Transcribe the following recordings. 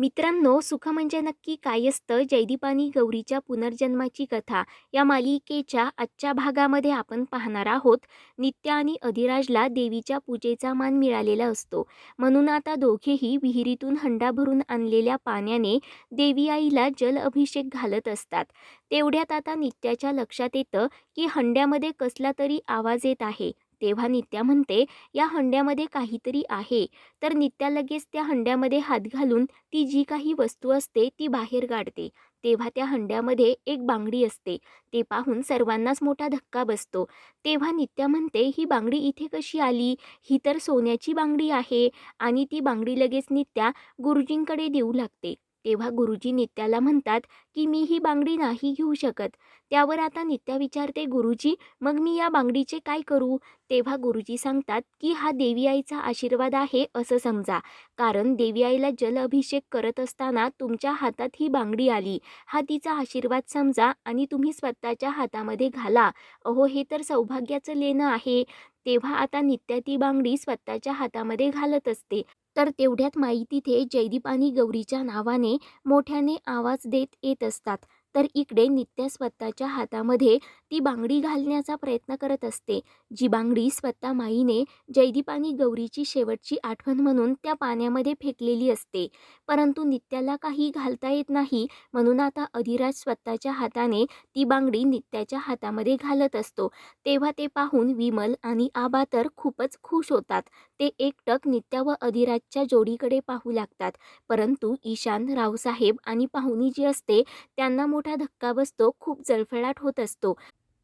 मित्रांनो सुख म्हणजे नक्की काय असतं? जयदीपानी गौरीच्या पुनर्जन्माची कथा या मालिकेच्या आजच्या भागामध्ये आपण पाहणार आहोत. नित्या आणि अधिराजला देवीच्या पूजेचा मान मिळालेला असतो. म्हणून आता दोघेही विहिरीतून हंडा भरून आणलेल्या पाण्याने देवी आईला जल अभिषेक घालत असतात. तेवढ्यात आता नित्याच्या लक्षात येतं की हंड्यामध्ये कसला तरी आवाज येत आहे. तेव्हा नित्या म्हणते या हंड्यामध्ये काहीतरी आहे. तर नित्या लगेच त्या हंड्यामध्ये हात घालून ती जी काही वस्तू असते ती बाहेर काढते तेव्हा त्या हंड्यामध्ये एक बांगडी असते. ते पाहून सर्वांनाच मोठा धक्का बसतो. तेव्हा नित्या म्हणते ही बांगडी इथे कशी आली? ही तर सोन्याची बांगडी आहे. आणि ती बांगडी लगेच नित्या गुरुजींकडे देऊ लागते. तेव्हा गुरुजी नित्याला म्हणतात की मी ही बांगडी नाही घेऊ शकत. त्यावर आता नित्या विचारते गुरुजी मग मी या बांगडीचे काय करू? तेव्हा गुरुजी सांगतात की हा देवी आईचा आशीर्वाद आहे असं समजा. कारण देवी आईला जल अभिषेक करत असताना तुमच्या हातात ही बांगडी आली. हा तिचा आशीर्वाद समजा आणि तुम्ही स्वतःच्या हातामध्ये घाला. अहो हे तर सौभाग्याचं लेणं आहे. तेव्हा आता नित्या ती बांगडी स्वतःच्या हातामध्ये घालत असते. तर तेवढ्यात माई तिथे जयदीप आणि गौरीच्या नावाने मोठ्याने आवाज देत येत असतात. तर इकडे नित्या स्वतःच्या हातामध्ये ती बांगडी घालण्याचा प्रयत्न करत असते. जी बांगडी स्वतः माईने जयदीप आणि गौरीची शेवटची आठवण म्हणून त्या पाण्यामध्ये फेकलेली असते. परंतु नित्याला काही घालता येत नाही. म्हणून आता अधिराज स्वतःच्या हाताने ती बांगडी नित्याच्या हातामध्ये घालत असतो. तेव्हा ते पाहून विमल आणि आबा तर खूपच खुश होतात. ते एकटक नित्या व अधिराजच्या जोडीकडे पाहू लागतात. परंतु ईशान रावसाहेब आणि पाहुणी जी असते त्यांना मोठा धक्का बसतो खूप जळफळाट होत असतो.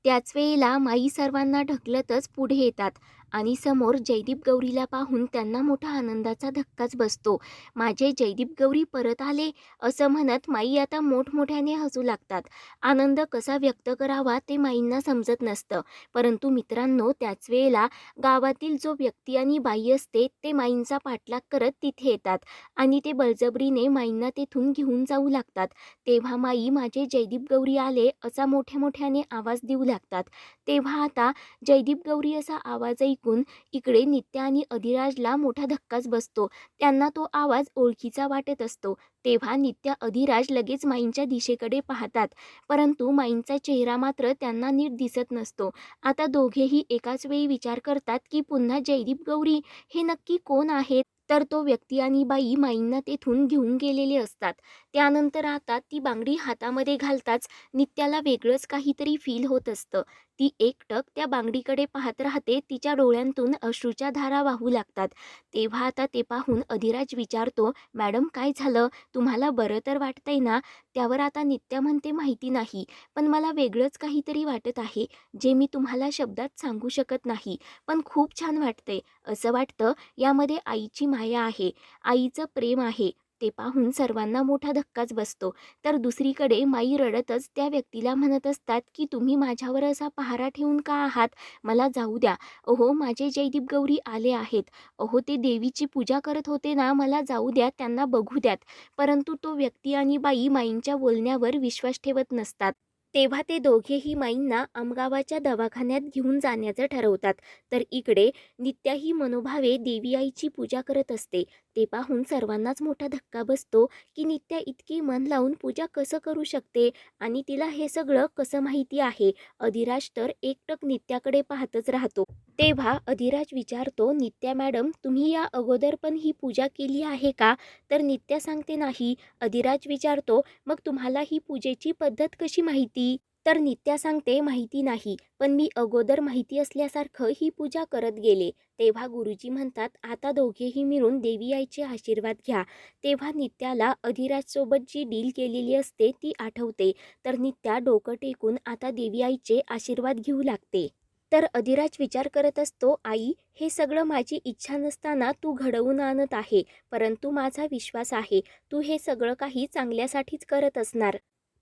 त्याच वेळेला माई सर्वांना ढकलतच पुढे येतात. आणि समोर जयदीप गौरीला पाहून त्यांना मोठा आनंदाचा धक्काच बसतो. माझे जयदीप गौरी परत आले असं म्हणत माई आता मोठमोठ्याने हसू लागतात. आनंद कसा व्यक्त करावा ते माईंना समजत नसतं. परंतु मित्रांनो त्याच वेळेला गावातील जो व्यक्ती आणि बाई असते ते माईंचा पाठलाग करत तिथे येतात आणि ते बळजबरीने माईंना तेथून घेऊन जाऊ लागतात. तेव्हा माई माझे जयदीप गौरी आले असा मोठ्या मोठ्याने आवाज देऊ लागतात. तेव्हा आता जयदीप गौरी असा आवाज ऐकून इकडे नित्या आणि अधिराजला मोठा धक्काच बसतो. त्यांना तो आवाज ओळखीचा वाटत असतो. तेव्हा नित्या अधिराज लगेच माईंच्या दिशेकडे पाहतात. परंतु माईंचा चेहरा मात्र त्यांना नीट दिसत नसतो. आता दोघेही एकाच वेळी विचार करतात की पुन्हा जयदीप गौरी हे नक्की कोण आहेत? तर तो व्यक्ती आणि बाई माईंना तेथून घेऊन गेलेले असतात. त्यानंतर आता ती बांगडी हातामध्ये घालताच नित्याला वेगळंच काहीतरी फील होत असतं. ती एकटक त्या बांगडीकडे पाहत राहते तिच्या डोळ्यांतून अश्रूच्या धारा वाहू लागतात. तेव्हा आता ते पाहून अधिराज विचारतो मॅडम काय झालं? तुम्हाला बरं तर वाटतंय ना? त्यावर आता नित्या म्हणते माहिती नाही पण मला वेगळंच काहीतरी वाटत आहे जे मी तुम्हाला शब्दात सांगू शकत नाही पण खूप छान वाटतंय. असं वाटतं यामध्ये आईची माया आहे. आईचं प्रेम आहे. ते पाहून सर्वांना मोठा धक्काच बसतो. तर दुसरीकडे माई रडतच त्या व्यक्तीला म्हणत असतात की तुम्ही माझ्यावर असा पहारा ठेवून का आहात? मला जाऊ द्या. अहो माझे जयदीप गौरी आले आहेत. अहो ते देवीची पूजा करत होते ना मला जाऊ द्या त्यांना बघू द्यात. परंतु तो व्यक्ती आणि बाई माईंच्या बोलण्यावर विश्वास ठेवत नसतात. तेव्हा ते दोघेही माईंना आमगावाच्या दवाखान्यात घेऊन जाण्याचं ठरवतात. तर इकडे नित्याही मनोभावे देवी आईची पूजा करत असते. ते पाहून सर्वांनाच मोठा धक्का बसतो की नित्या इतकी मन लावून पूजा कसं करू शकते आणि तिला हे सगळं कसं माहिती आहे? अधिराज तर एकटक नित्याकडे पाहतच राहतो. तेव्हा अधिराज विचारतो नित्या मॅडम तुम्ही या अगोदर पण ही पूजा केली आहे का? तर नित्या सांगते नाही. अधिराज विचारतो मग तुम्हाला ही पूजेची पद्धत कशी माहिती? तर नित्या सांगते माहिती नाही पण मी अगोदर माहिती असल्यासारखं ही पूजा करत गेले. तेव्हा गुरुजी म्हणतात आता दोघेही मिळून देवी आईचे आशीर्वाद घ्या. तेव्हा नित्याला अधिराजसोबत जी डील केलेली असते ती आठवते. तर नित्या डोकं टेकून आता देवी आईचे आशीर्वाद घेऊ लागते. तर अधिराज विचार करत असतो आई हे सगळं माझी इच्छा नसताना तू घडवून आणत आहे परंतु माझा विश्वास आहे. तू हे सगळं काही चांगल्यासाठीच करत असणार.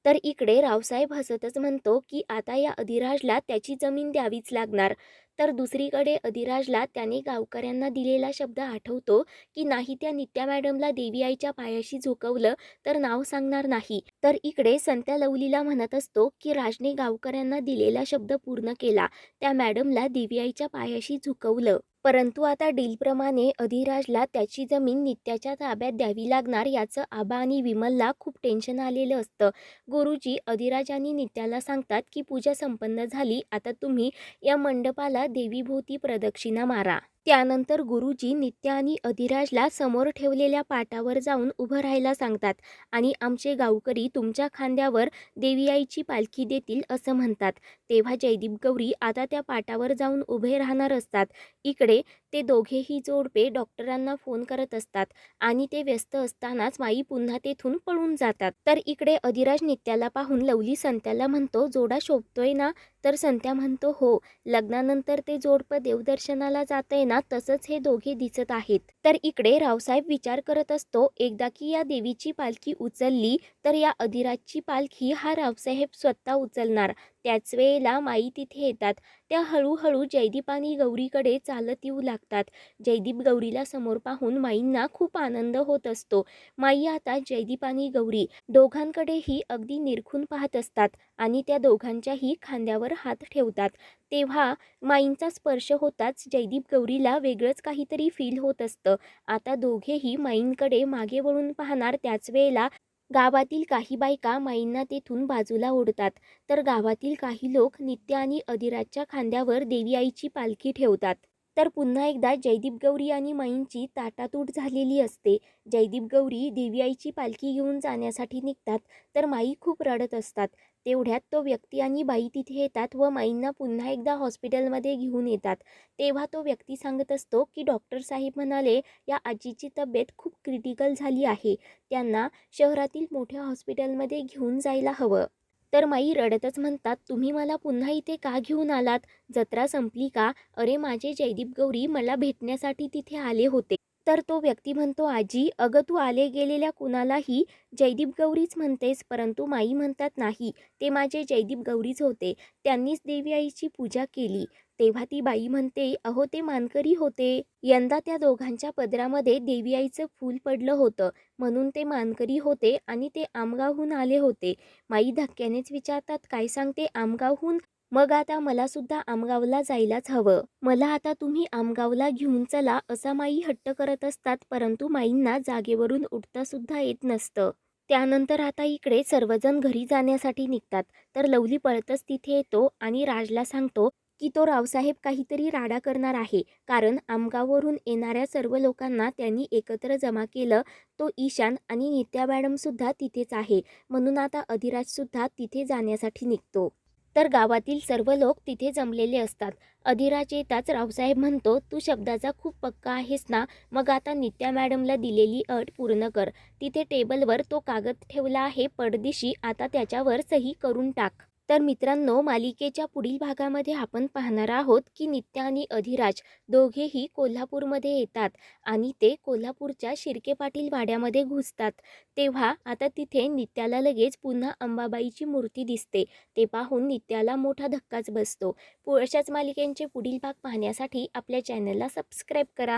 तर इकडे रावसाहेब हसतच म्हणतो की आता या अधिराजला त्याची जमीन द्यावीच लागणार. तर दुसरीकडे अधिराजला त्याने गावकऱ्यांना दिलेला शब्द आठवतो की नाही त्या नित्या मॅडमला देवी आईच्या पायाशी झोकवलं तर नाव सांगणार नाही. तर इकडे संत्या लवलीला म्हणत असतो की राजने गावकऱ्यांना दिलेला शब्द पूर्ण केला. त्या मॅडमला देवी आईच्या पायाशी झुकवलं. परंतु आता डीलप्रमाणे अधिराजला त्याची जमीन नित्याच्या ताब्यात द्यावी लागणार याचं आबा आणि विमलला खूप टेन्शन आलेलं असतं. गुरुजी अधिराज आणि नित्याला सांगतात की पूजा संपन्न झाली आता तुम्ही या मंडपाला देवीभोवती प्रदक्षिणा मारा. त्यानंतर गुरुजी नित्या आणि अधिराजला समोर ठेवलेल्या पाटावर जाऊन उभं राहायला सांगतात आणि आमचे गावकरी तुमच्या खांद्यावर देवी आईची पालखी देतील असं म्हणतात. तेव्हा जयदीप गौरी आता त्या पाटावर जाऊन उभे राहणार असतात. इकडे ते दोघेही जोडपे डॉक्टरांना फोन करत असतात आणि ते व्यस्त असतानाच माई पुन्हा तेथून पळून जातात. तर इकडे अधिराज नित्याला पाहून लवली संत्याला म्हणतो जोडा शोभतोय ना? तर संत्या म्हणतो हो लग्नानंतर ते जोडपं देवदर्शनाला जातंय ना तसंच हे दोघे दिसत आहेत. तर इकडे रावसाहेब विचार करत असतो एकदा की या देवीची पालखी उचलली तर या अधिराजची पालखी हा रावसाहेब स्वतः उचलणार. त्याच वेळेला माई तिथे येतात. त्या हळूहळू जयदीप आणि गौरीकडे चालत येऊ लागतात. जयदीप गौरीला समोर पाहून माईंना खूप आनंद होत असतो. माई आता जयदीप आणि गौरी दोघांकडेही अगदी निरखून पाहत असतात आणि त्या दोघांच्याही खांद्यावर हात ठेवतात. तेव्हा माईंचा स्पर्श होताच जयदीप गौरीला वेगळंच काहीतरी फील होत असतं. आता दोघेही माईंकडे मागे वळून पाहणार त्याच वेळेला गावातील काही बायका माईंना तेथून बाजूला ओढतात. तर गावातील काही लोक नित्य आणि अधिराजच्या खांद्यावर देवी आईची पालखी ठेवतात. तर पुन्हा एकदा जयदीप गौरी आणि माईंची ताटातूट झालेली असते. जयदीप गौरी देवी आईची पालखी घेऊन जाण्यासाठी निघतात. तर माई खूप रडत असतात. तेवढ्यात तो व्यक्ती आणि बाई तिथे येतात व माईंना पुन्हा एकदा हॉस्पिटलमध्ये घेऊन येतात. तेव्हा तो व्यक्ती सांगत असतो की डॉक्टर साहेब म्हणाले या आजीची तब्येत खूप क्रिटिकल झाली आहे. त्यांना शहरातील मोठ्या हॉस्पिटलमध्ये घेऊन जायला हवं. तर माई रडतच म्हणतात तुम्ही मला पुन्हा इथे का घेऊन आलात? जत्रा संपली का? अरे माझे जयदीप गौरी मला भेटण्यासाठी तिथे आले होते. तर तो व्यक्ती म्हणतो आजी अगं तू आले गेलेल्या कुणालाही जयदीप गौरीच म्हणतेस परंतु माई म्हणतात नाही. ते माझे जयदीप गौरीच होते. त्यांनीच देवी आईची पूजा केली. तेव्हा ती बाई म्हणते अहो ते मानकरी होते. यंदा त्या दोघांच्या पदरामध्ये देवी आईचं फूल पडलं होतं. म्हणून ते मानकरी होते आणि ते आमगावहून आले होते. माई धक्क्यानेच विचारतात काय सांगते आमगावहून? मग आता मला सुद्धा आमगावला जायलाच हवं. मला आता तुम्ही आमगावला घेऊन चला असा माई हट्ट करत असतात परंतु माईंना जागेवरून उठता सुद्धा येत नसतं. त्यानंतर आता इकडे सर्वजण घरी जाण्यासाठी निघतात. तर लवली पळतच तिथे येतो आणि राजला सांगतो की तो रावसाहेब काहीतरी राडा करणार आहे. कारण आमगाववरून येणाऱ्या सर्व लोकांना त्यांनी एकत्र जमा केलं तो ईशान आणि नित्या मॅडमसुद्धा तिथेच आहे. म्हणून आता अधिराजसुद्धा तिथे जाण्यासाठी निघतो. तर गावातील सर्व लोक तिथे जमलेले असतात. अधिराज येताच रावसाहेब म्हणतो तू शब्दाचा खूप पक्का आहेस ना? मग आता नित्या मॅडमला दिलेली अट पूर्ण कर. तिथे टेबलवर तो कागद ठेवला आहे पडदिशी आता त्याच्यावर सही करून टाक. तर मित्रांनो मालिकेच्या पुढील भागामध्ये आपण पाहणार आहोत की नित्या आणि अधिराज दोघेही कोल्हापूरमध्ये येतात आणि ते कोल्हापूरच्या शिर्के पाटील वाड्यामध्ये घुसतात. तेव्हा आता तिथे नित्याला लगेच पुन्हा अंबाबाईची मूर्ती दिसते. ते पाहून नित्याला मोठा धक्काच बसतो. पु अशाच मालिकेंचे पुढील भाग पाहण्यासाठी आपल्या चॅनलला सबस्क्राईब करा.